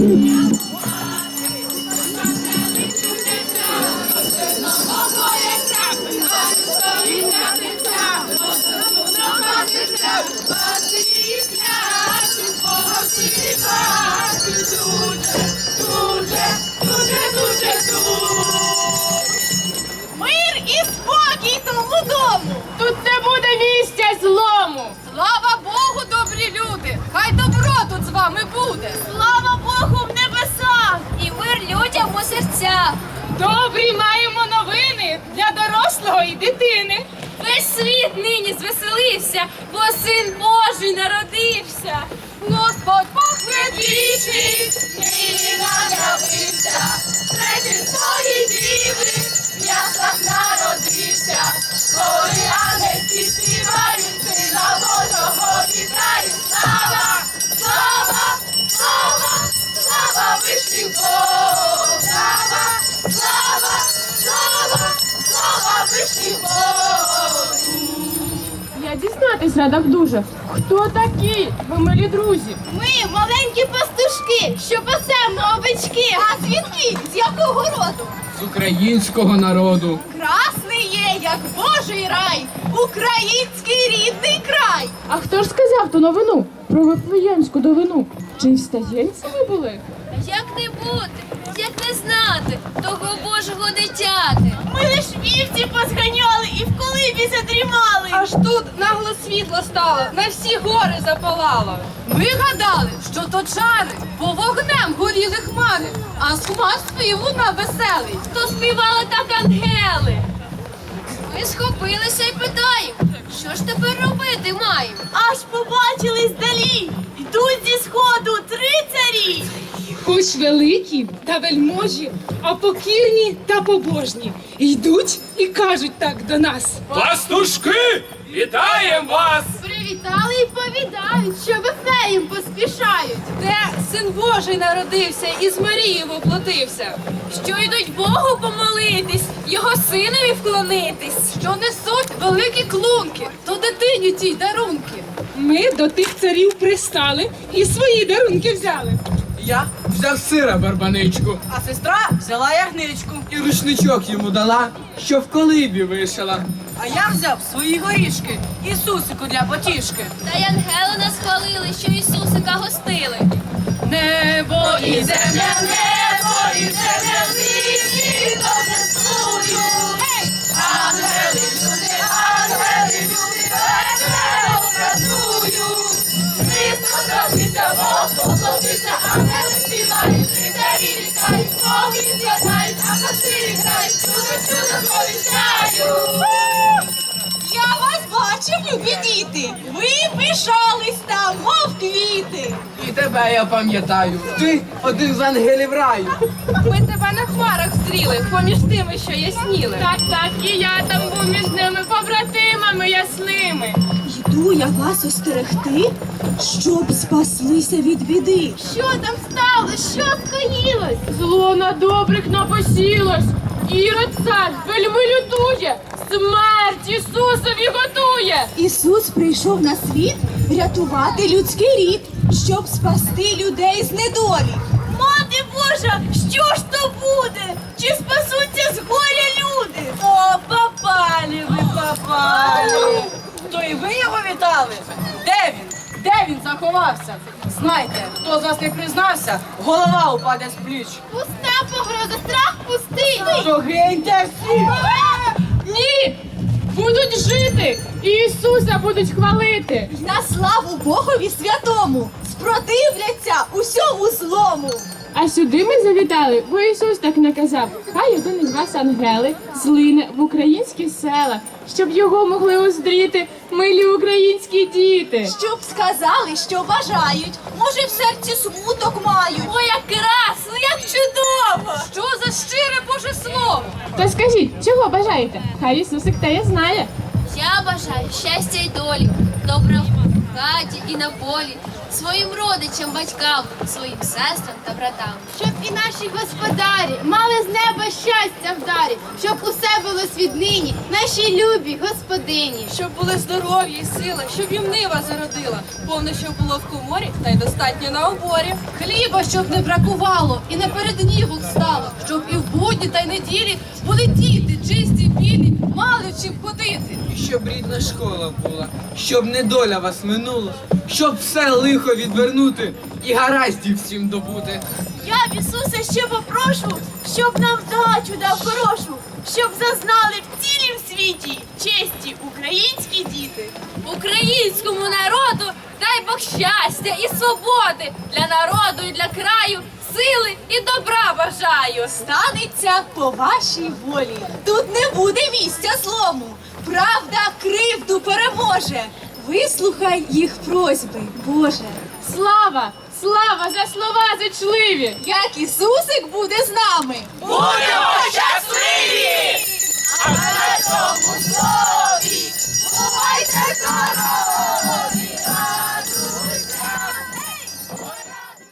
Мир і спокій у. Добрі маємо новини для дорослого і дитини. Весь світ нині звеселився, бо син Божий народився. Господь Бог Я дізнатись рада б дуже. Хто такі? Ви милі друзі. Ми маленькі пастушки, що пасемо овечки. А звідки? З якого роду? з українського народу. Красний є, як Божий рай, український рідний край. А хто ж сказав ту новину про вифлеємську довину? Чи в стаєнці ви були? Як не бути, не знати того Божого дитяти? Ми лиш вівці позганяли і в колибі задрімали. Аж тут нагло світло стало, на всі гори запалало. Ми гадали, що то чари, бо вогнем горіли хмари, а з хмар спів луна веселий. То співали так ангели. Ми схопилися і питаємо, що ж тепер робити маємо? Аж побачили здалі, йдуть зі сходу три царі. Хоч великі та вельможі, а покірні та побожні. Йдуть і кажуть так до нас. Пастушки! Вітаємо вас! Привітали і повідають, що вифлеєм поспішають. Де син Божий народився і з Марією воплотився. Що йдуть Богу помолитись, його синові вклонитись. що несуть великі клунки, то дитині тій дарунки. Ми до тих царів пристали і свої дарунки взяли. Я взяв сира барбаничку А сестра взяла ягничку. і рушничок йому дала, що в колибі вишила. А я взяв свої горішки, Ісусику для потішки. Та й ангели нас хвалили, що Ісусика гостили. Небо і земля, небо і земля, вільні торжествують. Ангели, люди, ангели, люди, весело празнують. Христос родився, Бог співають, літають, Боги з'єднають, а пастирі грають, чудо, чудо сповіщають. Я вас бачив, любі діти, ви пишались там, мов квіти. І тебе я пам'ятаю. Ти один з ангелів раю. Ми тебе на хмарах зріли, поміж тими, що ясніли. Так, так, і я там був між ними. Йду я вас остерегти, щоб спаслися від біди. Що там сталося? Що скоїлось? Зло на добрих напосілось. Ірод цар вельми лютує, смерть Ісусові готує. Ісус прийшов на світ рятувати людський рід, щоб спасти людей з недолі. Мати Божа, що ж то буде? Чи спасуться з горя люди? О, попали ви, попали! То і ви його вітали? Де він? Де він заховався? Знайте, хто з вас не признався, голова упаде з пліч. Пуста погроза, страх пустий! То гиньте всі! Ні! Будуть жити і Ісуса будуть хвалити. На славу Богові святому спротивляться усьому злому. А сюди ми завітали, бо Ісус так наказав. Хай один із вас ангели злине в українські села, щоб його могли уздріти милі українські діти. Щоб сказали, що бажають, може в серці смуток мають. Ой, як красно, як чудово! Що за щире Боже слово? То скажіть, чого бажаєте? Хай Ісусик теє знає. Я бажаю щастя й долі, добра в хаті і на полі, своїм родичам, батькам, своїм сестрам та братам. Щоб і наші господарі мали з неба щастя в дарі, щоб усе було свіднині, нашій любі господині. Щоб були здоров'я і сила, щоб їм нива зародила, повне, щоб було в коморі, та й достатньо на оборі. Хліба, щоб не бракувало, і не перед нігу стало, щоб і в будні та й неділі були діти, чисті, білі, мали чим ходити. І щоб рідна школа була, щоб недоля вас минула, щоб все лихо відвернути і гараздів всім добути. Я в Ісуса ще попрошу, щоб нам вдачу дав хорошу, щоб зазнали в цілім світі честі українські діти. Українському народу дай Бог щастя і свободи для народу і для краю, сили і добра бажаю. Станеться по вашій волі. Тут не буде місця злому. Правда кривду переможе. Вислухай їх просьби, Боже. Слава! Слава за слова зачливі! Як Ісусик буде з нами. Будемо